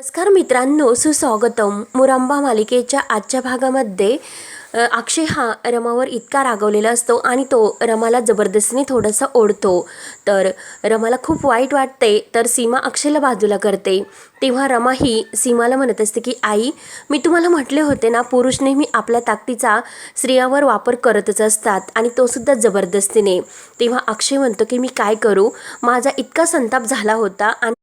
नमस्कार मित्रांनो सुस्वागतम. मुरांबा मालिकेच्या आजच्या भागामध्ये अक्षय हा रमावर इतका रागवलेला असतो आणि तो रमाला जबरदस्तीने थोडासा ओढतो. तर रमाला खूप वाईट वाटते तर सीमा अक्षयला बाजूला करते. तेव्हा रमा ही सीमाला म्हणत असते की आई मी तुम्हाला म्हटले होते ना पुरुष नेहमी आपल्या ताकदीचा स्त्रियावर वापर करतच असतात आणि तो सुद्धा जबरदस्तीने. तेव्हा अक्षय म्हणतो की मी काय करू? माझा इतका संताप झाला होता आणि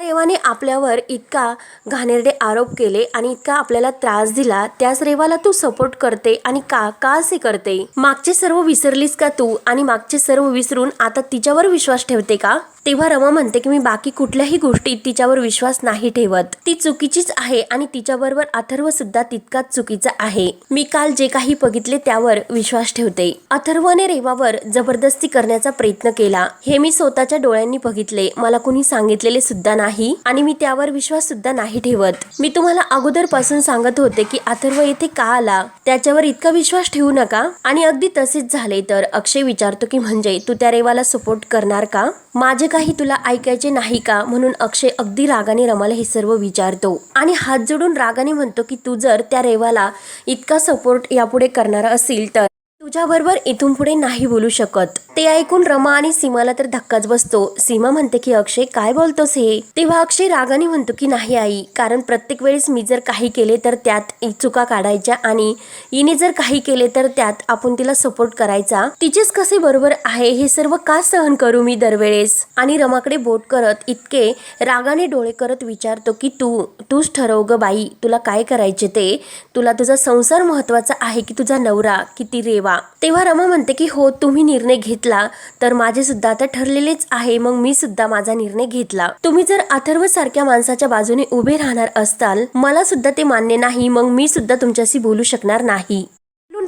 रेवाने आपल्यावर इतका घाणेरडे आरोप केले आणि इतका आपल्याला त्रास दिला त्याच रेवाला तू सपोर्ट करते आणि का का असे करते? मागचे सर्व विसरलीस का तू? आणि मागचे सर्व विसरून आता तिच्यावर विश्वास ठेवते का? तेव्हा रमा म्हणते की मी बाकी कुठल्याही गोष्टीत तिच्यावर विश्वास नाही ठेवत. ती चुकीचीच आहे आणि तिच्याबरोबर अथर्व सुद्धा तितकाच चुकीचा आहे. मी काल जे काही बघितले त्यावर विश्वास ठेवते. अथर्वने रेवावर जबरदस्ती करण्याचा प्रयत्न केला. हे मी स्वतःच्या डोळ्यांनी बघितले. मला कुणी सांगितलेले सुद्धा नाही आणि मी त्यावर विश्वास सुद्धा नाही ठेवत. मी तुम्हाला अगोदरपासून सांगत होते की अथर्व येथे का आला? त्याच्यावर इतका विश्वास ठेवू नका. आणि अगदी तसेच झाले तर. अक्षय विचारतो की म्हणजे तू त्या रेवाला सपोर्ट करणार का? माझे काही तुला ऐकायचे नाही का? म्हणून अक्षय अगदी रागाने रमाला हे सर्व विचारतो. आणि हात जोडून रागाने म्हणतो की तू जर त्या रेवाला इतका सपोर्ट यापुढे करणार असेल तर. तुझ्याबरोबर इथून पुढे नाही बोलू शकत. ते ऐकून रमा आणि सीमाला तर धक्काच बसतो. सीमा म्हणते की अक्षय काय बोलतोस हे? तेव्हा अक्षय रागाने म्हणतो की नाही आई. कारण प्रत्येक वेळेस मी जर काही केले तर त्यात चुका काढायच्या आणि हिने जर काही केले तर त्यात आपण तिला सपोर्ट करायचा. तिचेच कसे बरोबर आहे हे सर्व का सहन करू मी दरवेळेस? आणि रमाकडे बोट करत इतके रागाने डोळे करत विचारतो की तू तूच ठरव ग बाई. तुला काय करायचे ते? तुला तुझा संसार महत्त्वाचा आहे की तुझा नवरा किती रेवा? तेव्हा रमा म्हणते की हो तुम्ही निर्णय घेतला तर माझे सुद्धा आता ठरलेलेच आहे. मग मी सुद्धा माझा निर्णय घेतला. तुम्ही जर अथर्व सारख्या माणसाच्या बाजूने उभे राहणार असताल मला सुद्धा ते मान्य नाही. मग मी सुद्धा तुमच्याशी बोलू शकणार नाही.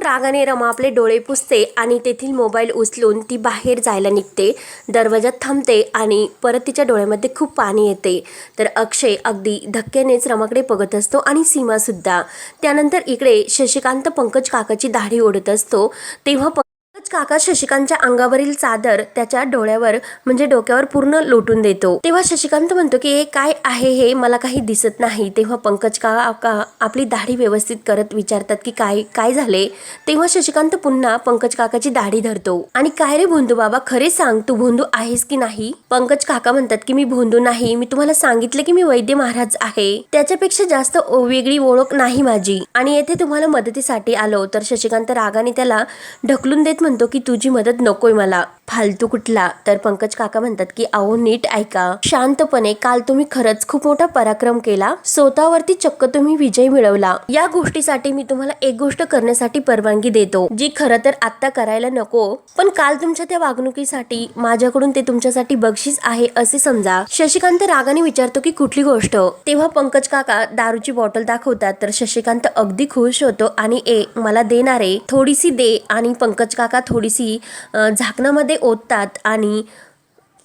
रागाने रमा आपले डोळे पुसते आणि तेथील मोबाईल उचलून ती बाहेर जायला निघते. दरवाजात थांबते आणि परत तिच्या डोळ्यामध्ये खूप पाणी येते. तर अक्षय अगदी धक्क्यानेच रमाकडे बघत असतो आणि सीमासुद्धा. त्यानंतर इकडे शशिकांत पंकज काकाची दाढी ओढत असतो. तेव्हा काका शशिकांतच्या अंगावरील चादर त्याच्या डोळ्यावर म्हणजे डोक्यावर पूर्ण लोटून देतो. तेव्हा शशिकांत म्हणतो की हे काय आहे हे? मला काही दिसत नाही. तेव्हा पंकज काका आपली दाढी व्यवस्थित करत विचारतात की काय काय झाले? तेव्हा शशिकांत पुन्हा पंकज काकाची दाढी धरतो. आणि काय रे भोंदू बाबा? खरे सांग तू भोंदू आहेस की नाही? पंकज काका म्हणतात की मी भोंदू नाही. मी तुम्हाला सांगितले की मी वैद्य महाराज आहे. त्याच्यापेक्षा जास्त वेगळी ओळख नाही माझी. आणि येथे तुम्हाला मदतीसाठी आलो. तर शशिकांत रागाने त्याला ढकलून देत म्हणतो की तुझी मदत नकोय मला. फालतू कुठला? तर पंकज काका म्हणतात की अहो नीट ऐका. शांतपणे काल तुम्ही खरंच खूप मोठा पराक्रम केला. स्वतःवरती चक्क तुम्ही विजय मिळवला. या गोष्टीसाठी मी तुम्हाला एक गोष्ट करण्यासाठी परवानगी देतो जी खरं तर आत्ता करायला नको. पण काल तुमच्या त्या वागणुकीसाठी माझ्याकडून ते तुमच्यासाठी बक्षीस आहे असे समजा. शशिकांत रागाने विचारतो की कुठली गोष्ट? तेव्हा पंकज काका दारूची बॉटल दाखवतात तर शशिकांत अगदी खुश होतो आणि ए मला देणारे थोडीशी दे. आणि पंकज काका थोडीशी झाकणामध्ये ओततात आणि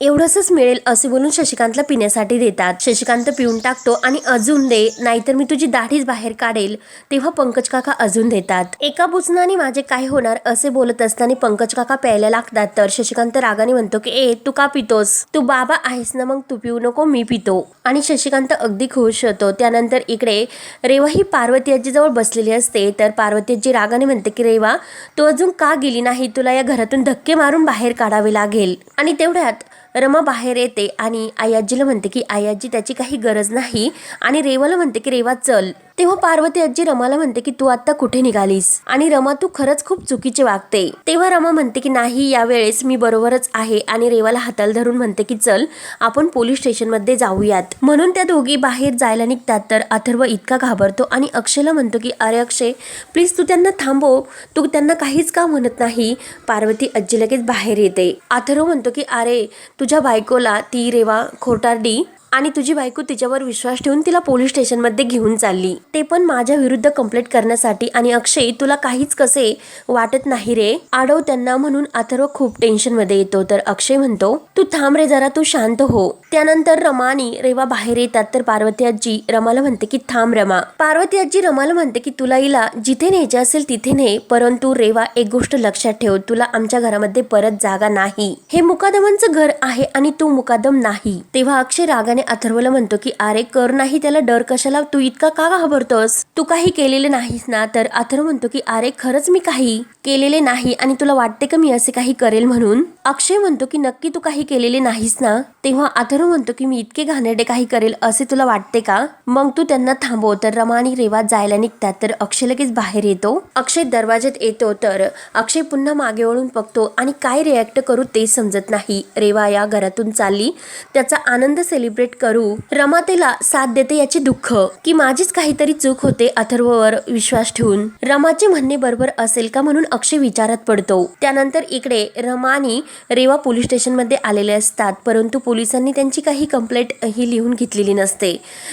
एवढंच मिळेल असे बोलून शशिकांतला पिण्यासाठी देतात. शशिकांत पिऊन टाकतो आणि अजून दे नाहीतर मी तुझी दाढीच बाहेर काढेल तेव्हा पंकज काका अजून देतात. एका बुचनाने माझे काय होणार असे बोलत असताना पंकज काका प्यायला लागतात तर शशिकांत रागाने म्हणतो की ए तू का पितोस? तू बाबा आहेस ना मग तू पिऊ नको मी पितो. आणि शशिकांत अगदी खुश होतो. त्यानंतर इकडे रेवा ही पार्वती आजीजवळ बसलेली असते तर पार्वती आजी रागाने म्हणते की रेवा तू अजून का गेली नाही? तुला या घरातून धक्के मारून बाहेर काढावे लागेल. आणि तेवढ्यात रमा बाहेर येते आणि आयाजीला म्हणते की आई त्याची काही गरज नाही. आणि रेवाला म्हणते की रेवा चल. तेव्हा पार्वती आजी रमाला म्हणते की तू आता कुठे निघालीस? आणि रमा तू खरंच खूप चुकीचे वागते. तेव्हा रमा म्हणते की नाही यावेळेस मी बरोबरच आहे आणि रेवाला हाताला धरून म्हणते की चल आपण पोलीस स्टेशनमध्ये जाऊयात. म्हणून त्या दोघी बाहेर जायला निघतात. तर अथर्व इतका घाबरतो आणि अक्षयला म्हणतो की अरे अक्षय प्लीज तू त्यांना थांबव. तू त्यांना काहीच का म्हणत नाही? पार्वती आजी लगेच बाहेर येते. अथर्व म्हणतो की अरे तुझ्या बायकोला ती रेवा खोटारडी आणि तुझी बायको तिच्यावर विश्वास ठेवून तिला पोलीस स्टेशनमध्ये घेऊन चालली. ते पण माझ्या विरुद्ध कंप्लेंट करण्यासाठी आणि अक्षय तुला काहीच कसे वाटत नाही रे? आडव त्यांना म्हणून अथर्व खूप टेन्शनमध्ये येतो. तर अक्षय म्हणतो तू थांब रे जरा तू शांत हो. त्यानंतर रमा आणि रेवा बाहेर येतात तर पार्वती आजी रमाला म्हणते की थांब रमा. पार्वती आजी रमाला म्हणते की तुला हिला जिथे न्यायचे असेल तिथे ने परंतु रेवा एक गोष्ट लक्षात ठेव तुला आमच्या घरामध्ये परत जागा नाही. हे मुकादमांचं घर आहे आणि तू मुकादम नाही. तेव्हा अक्षय रागाने प्रेमाने अथर्वला म्हणतो की अरे कर नाही त्याला डर कशाला? तू इतका का घाबरतोस? तू काही केलेले नाहीस ना? तर अथर्व म्हणतो की अरे खरंच मी काही केलेले नाही आणि तुला वाटते का मी असे काही करेल म्हणून? अक्षय म्हणतो की नक्की तू काही केलेले नाहीस ना? तेव्हा अथर्व म्हणतो की मी इतके घाणेरडे काही करेल असे तुला वाटते का? मग तू त्यांना थांबव. तर रमा आणि रेवा जायला निघतात. तर अक्षय लगेच बाहेर येतो. अक्षय दरवाज्यात येतो. तर अक्षय पुन्हा मागे वळून बघतो आणि काय रिॲक्ट करू ते समजत नाही. रेवा या घरातून चालली. त्याचा आनंद सेलिब्रेट करू. रमा तिला साथ देते याचे दुःख. की माझीच काहीतरी चूक होते अथर्ववर विश्वास ठेवून. रमाचे म्हणणे बरोबर असेल का म्हणून अक्षय विचारात पडतो. त्यानंतर इकडे रमा आणि रेवा पोलीस स्टेशनमध्ये आलेले असतात. परंतु पोलिसांनी त्यांची काही कंप्लेंट ही लिहून घेतलेली नसते.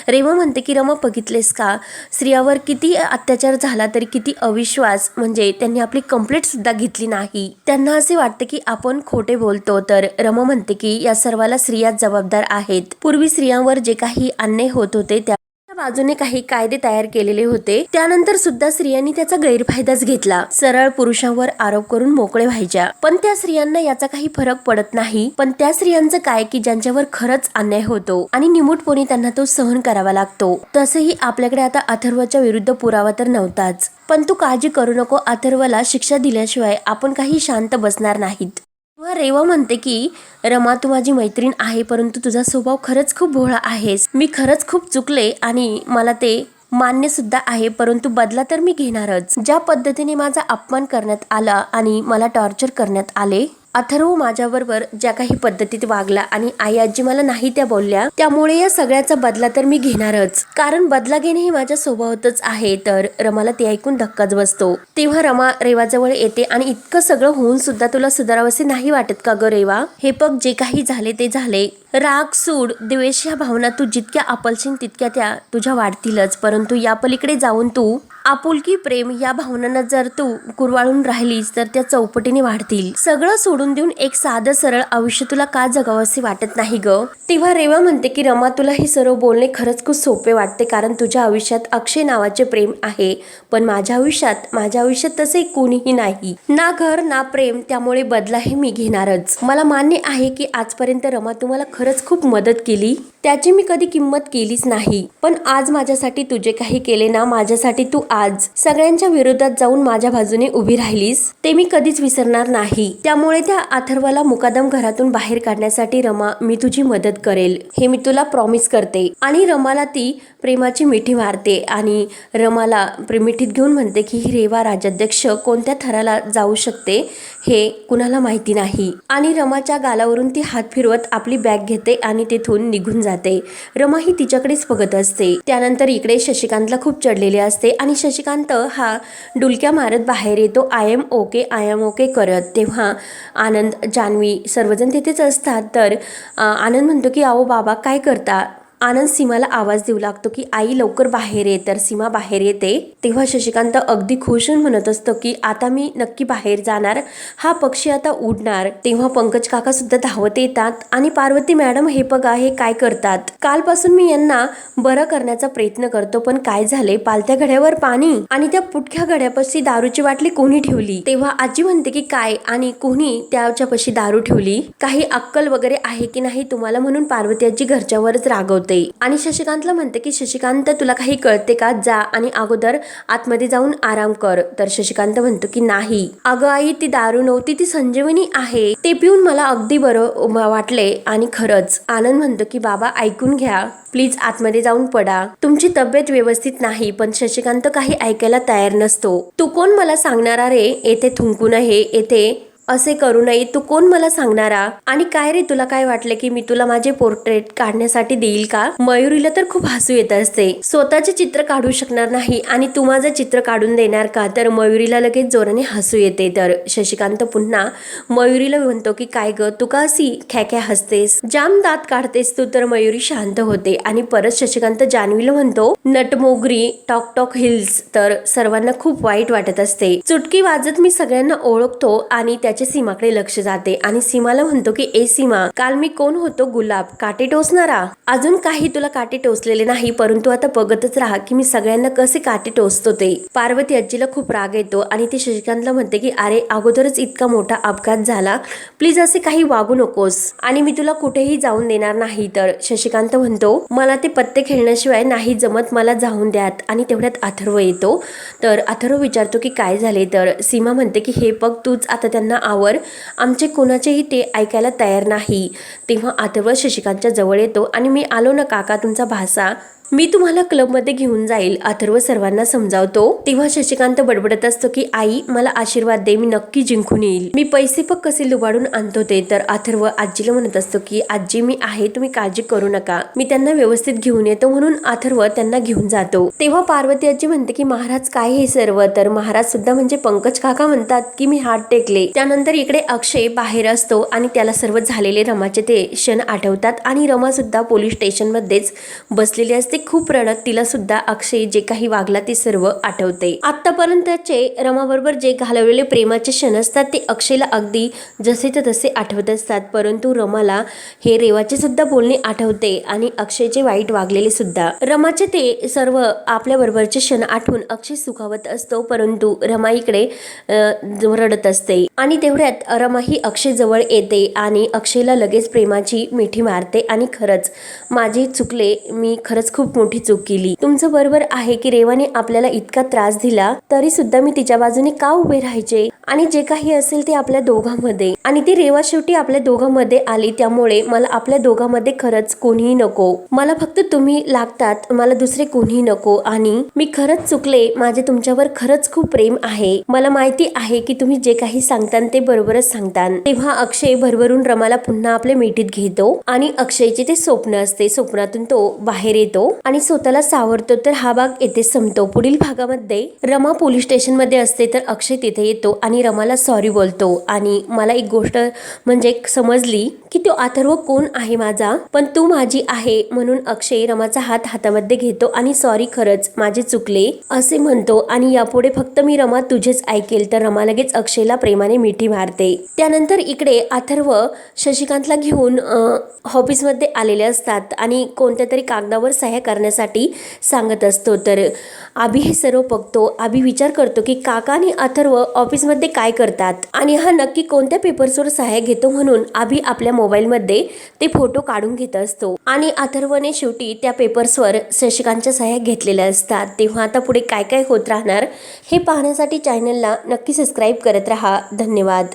रेवा म्हणते की रमा बघितलेस का? स्त्रियावर किती अत्याचार झाला तरी किती अविश्वास? म्हणजे त्यांनी आपली कंप्लेंट सुद्धा घेतली नाही. त्यांना असे वाटते की आपण खोटे बोलतो. तर रमा म्हणते की या सर्वाला स्त्रिया जबाबदार आहेत. पूर्वी स्त्रियांवर जे काही अन्याय होत होते त्या बाजूने काही कायदे तयार केलेले होते. त्यानंतर सुद्धा स्त्रियांनी त्याचा गैरफायदाच घेतला. सरळ पुरुषांवर आरोप करून मोकळे व्हायच्या. पण त्या स्त्रियांना याचा काही फरक पडत नाही. पण त्या स्त्रियांचं काय की ज्यांच्यावर खरंच अन्याय होतो आणि निमूटपणे त्यांना तो सहन करावा लागतो. तसंही आपल्याकडे आता अथर्वच्या विरुद्ध पुरावा तर नव्हताच. पण तू काळजी करू नको अथर्वला शिक्षा दिल्याशिवाय आपण काही शांत बसणार नाहीत. तेव्हा रेवा म्हणते की रमा तू माझी मैत्रीण आहे परंतु तुझा स्वभाव खरंच खूप भोळा आहेस. मी खरंच खूप चुकले आणि मला ते मान्य सुद्धा आहे परंतु बदला तर मी घेणारच. ज्या पद्धतीने माझा अपमान करण्यात आला आणि मला टॉर्चर करण्यात आले अथर्व माझ्याबरोबर ज्या काही पद्धतीत वागला आणि आई आजी मला नाही त्या बोलल्या त्यामुळे या सगळ्याचा बदला तर मी घेणारच. कारण बदला घेणे हे माझ्या स्वभावातच आहे तर रमाला ते ऐकून धक्काच बसतो. तेव्हा रमा रेवाजवळ येते आणि इतकं सगळं होऊन सुद्धा तुला सुधारावसे नाही वाटत का ग रेवा? हे बघ जे काही झाले ते झाले. राग सूड द्वेष ह्या भावना तू जितक्या आपलशील तितक्या त्या तुझ्या वाढतीलच परंतु या पलीकडे जाऊन तू आपुलकी प्रेम या भावनांना जर तू कुरवाळून राहिलीस तर त्या चौपटीने वाढतील. सगळं सोडून देऊन एक साधं सरळ आयुष्य तुला का जगावं असे वाटत नाही ग? तेव्हा रेवा म्हणते की रमा तुला हे सर्व बोलणे खरंच खूप सोपे वाटते कारण तुझ्या आयुष्यात अक्षय नावाचे प्रेम आहे. पण माझ्या आयुष्यात माझ्या आयुष्यात तसे कोणीही नाही. ना घर ना प्रेम त्यामुळे बदला हे मी घेणारच. मला मान्य आहे की आजपर्यंत रमा तुम्हाला खरंच खूप मदत केली. त्याची मी कधी किंमत केलीच नाही. पण आज माझ्यासाठी तुझे काही केले ना माझ्यासाठी तू आज. सगळ्यांच्या विरोधात जाऊन माझ्या बाजूने उभी राहिलीस. ते मी कधीच विसरणार नाही. त्यामुळे त्या अथर्वाला मुकादम घरातून बाहेर काढण्यासाठी रमा मी तुझी मदत करेल. हे मी तुला प्रॉमिस करते. आणि रमाला ती प्रेमाची मिठी मारते आणि रमाला प्रे- मिठीत घेऊन म्हणते की ही रेवा राजाध्यक्ष कोणत्या थराला जाऊ शकते? हे कुणाला माहिती नाही. आणि रमाच्या गालावरून ती हात फिरवत आपली बॅग घेते आणि तिथून निघून जाते. रमा ही तिच्याकडेच बघत असते. त्यानंतर इकडे शशिकांतला खूप चढलेले असते आणि शशिकांत हा डुलक्या मारत बाहेर येतो. I am okay I am okay करत. तेव्हा आनंद जान्हवी सर्वजण तिथेच असतात. तर आनंद म्हणतो की अहो बाबा काय करता? आनंद सीमाला आवाज देऊ लागतो की आई लवकर बाहेर ये. तर सीमा बाहेर येते. तेव्हा शशिकांत अगदी खुश होऊन म्हणत असतो की आता मी नक्की बाहेर जाणार. हा पक्षी आता उडणार. तेव्हा पंकज काका सुद्धा धावत येतात आणि पार्वती मॅडम हे बघा हे काय करतात? कालपासून मी यांना बरं करण्याचा प्रयत्न करतो पण काय झाले पालत्या घड्यावर पाणी आणि त्या पुटक्या घड्यापाशी दारूची बाटली कोणी ठेवली? तेव्हा आजी म्हणते की काय आणि कोणी त्याच्यापाशी दारू ठेवली? काही अक्कल वगैरे आहे की नाही तुम्हाला? म्हणून पार्वती आजी घरच्यावरच रागवते. आणि शशिकांतला म्हणते की शशिकांत तुला काही कळते का? जा आणि अगोदर आतमध्ये जाऊन आराम कर. तर शशिकांत म्हणतो की नाही. अगं आई ती दारू नव्हती ती संजीवनी आहे. ते पिऊन मला अगदी बरं वाटले आणि खरंच. आनंद म्हणतो की बाबा ऐकून घ्या. प्लीज आतमध्ये जाऊन पडा. तुमची तब्येत व्यवस्थित नाही पण शशिकांत काही ऐकायला तयार नसतो. तू कोण मला सांगणारा रे? येथे थुंकू नये. येथे असे करू नये. तू कोण मला सांगणारा? आणि काय रे तुला काय वाटलं की मी तुला माझे पोर्ट्रेट काढण्यासाठी देईल का? मयुरीला तर खूप हसू येत असते. स्वतःचे चित्र काढू शकणार नाही आणि तू माझं चित्र काढून देणार का? तर मयुरीला लगेच जोराने हसू येते. तर शशिकांत पुन्हा मयुरीला म्हणतो की काय ग तू का अशी खॅख्या हसतेस? जाम दात काढतेस तू. तर मयुरी शांत होते आणि परत शशिकांत जान्हवीला म्हणतो नटमोगरी टॉक टॉक हिल्स. तर सर्वांना खूप वाईट वाटत असते. चुटकी वाजत मी सगळ्यांना ओळखतो आणि त्याच्या सीमाकडे लक्ष जाते आणि सीमाला म्हणतो की ए सीमा काल मी कोण होतो गुलाब? काटे टोचणारा? अजून काही तुला काटे टोचलेले नाही परंतु आता बघतच राहा की मी सगळ्यांना कसे काटे टोचतो ते. पार्वती आजीला खूप राग येतो आणि ती शशिकांतला म्हणते की अरे अगोदरच इतका मोठा अपघात झाला. प्लीज असे काही वागू नकोस. आणि मी तुला कुठेही जाऊन देणार नाही. तर शशिकांत म्हणतो मला ते पत्ते खेळण्याशिवाय नाही जमत मला जाऊन द्यात. आणि तेवढ्यात अथर्व येतो. तर अथर्व विचारतो की काय झाले? तर सीमा म्हणते की हे बघ तूच आता त्यांना आवर. आमचे कोणाचेही ते ऐकायला तयार नाही. तेव्हा अथर्व शशिकांतच्या जवळ येतो आणि मी आलो ना काका तुमचा भासा मी तुम्हाला क्लबमध्ये घेऊन जाईल अथर्व सर्वांना समजावतो. तेव्हा शशिकांत बडबडत असतो की आई मला आशीर्वाद दे मी नक्की जिंकून येईल. मी पैसे पण कसे लुबाडून आणतो ते? तर अथर्व आजीला म्हणत असतो की आजी मी आहे तुम्ही काळजी करू नका. मी त्यांना व्यवस्थित घेऊन येतो म्हणून अथर्व त्यांना घेऊन जातो. तेव्हा पार्वती आजी म्हणते की महाराज काय हे सर्व? तर महाराज सुद्धा म्हणजे पंकज काका म्हणतात की मी हात टेकले. त्यानंतर इकडे अक्षय बाहेर असतो आणि त्याला सर्व झालेले रमाचे ते क्षण आठवतात आणि रमा सुद्धा पोलीस स्टेशन मध्येच बसलेली असते. ते खूप रडत तिला सुद्धा अक्षय जे काही वागला ते सर्व आठवते. आतापर्यंतचे रमाबरोबर जे घालवलेले प्रेमाचे क्षण असतात ते अक्षयला अगदी जसे तर तसे आठवत असतात. परंतु रमाला हे रेवाचे सुद्धा बोलणे आठवते आणि अक्षयचे वाईट वागलेले सुद्धा. रमाचे ते सर्व आपल्या बरोबरचे क्षण आठवून अक्षय सुखावत असतो परंतु रमा इकडे रडत असते. आणि तेवढ्यात रमा ही अक्षय जवळ येते आणि अक्षयला लगेच प्रेमाची मिठी मारते आणि खरंच माझे चुकले मी खरंच खूप खूप मोठी चूक केली. तुमचं बरोबर आहे की रेवाने आपल्याला इतका त्रास दिला तरी सुद्धा मी तिच्या बाजूने का उभे राहायचे? आणि जे काही असेल ते आपल्या दोघांमध्ये. आणि ती रेवा शेवटी आपल्या दोघांमध्ये आली त्यामुळे मला आपल्या दोघांमध्ये खरंच कोणीही नको. मला फक्त तुम्ही लागतात मला दुसरे कोणीही नको. आणि मी खरंच चुकले माझे तुमच्यावर खरंच खूप प्रेम आहे. मला माहिती आहे की तुम्ही जे काही सांगतान ते बरोबरच सांगतान. तेव्हा अक्षय भरभरून रमाला पुन्हा आपल्या मिठीत घेतो आणि अक्षयचे ते स्वप्न असते. स्वप्नातून तो बाहेर येतो. आणि स्वतःला सावरतो तर हा भाग येथे संपतो. पुढील भागामध्ये रमा पोलीस स्टेशनमध्ये असते तर अक्षय तिथे येतो आणि रमाला सॉरी बोलतो. आणि मला एक गोष्ट म्हणजे समजली की तो अथर्व कोण आहे माझा? पण तू माझी आहे म्हणून अक्षय रमाचा हात हातामध्ये घेतो आणि सॉरी खरंच माझे चुकले असे म्हणतो. आणि यापुढे फक्त मी रमा तुझेच ऐकेल तर रमा लगेच अक्षयला प्रेमाने मिठी मारते. त्यानंतर इकडे अथर्व शशिकांतला घेऊन ऑफिसमध्ये आलेले असतात आणि कोणत्या तरी कागदावर सह्या करण्यासाठी सांगत असतो. तर आभी हे सर्व बघतो. आभी विचार करतो की काका आणि अथर्व ऑफिसमध्ये काय करतात? आणि हा नक्की कोणत्या पेपर्सवर सहाय्य घेतो म्हणून आभी आपल्या मोबाईलमध्ये ते फोटो काढून घेत असतो. आणि अथर्वने शेवटी त्या पेपर्सवर शशिकांतच्या सहाय्य घेतलेल्या असतात. तेव्हा आता पुढे काय काय होत राहणार हे पाहण्यासाठी चॅनलला नक्की सबस्क्राईब करत राहा. धन्यवाद.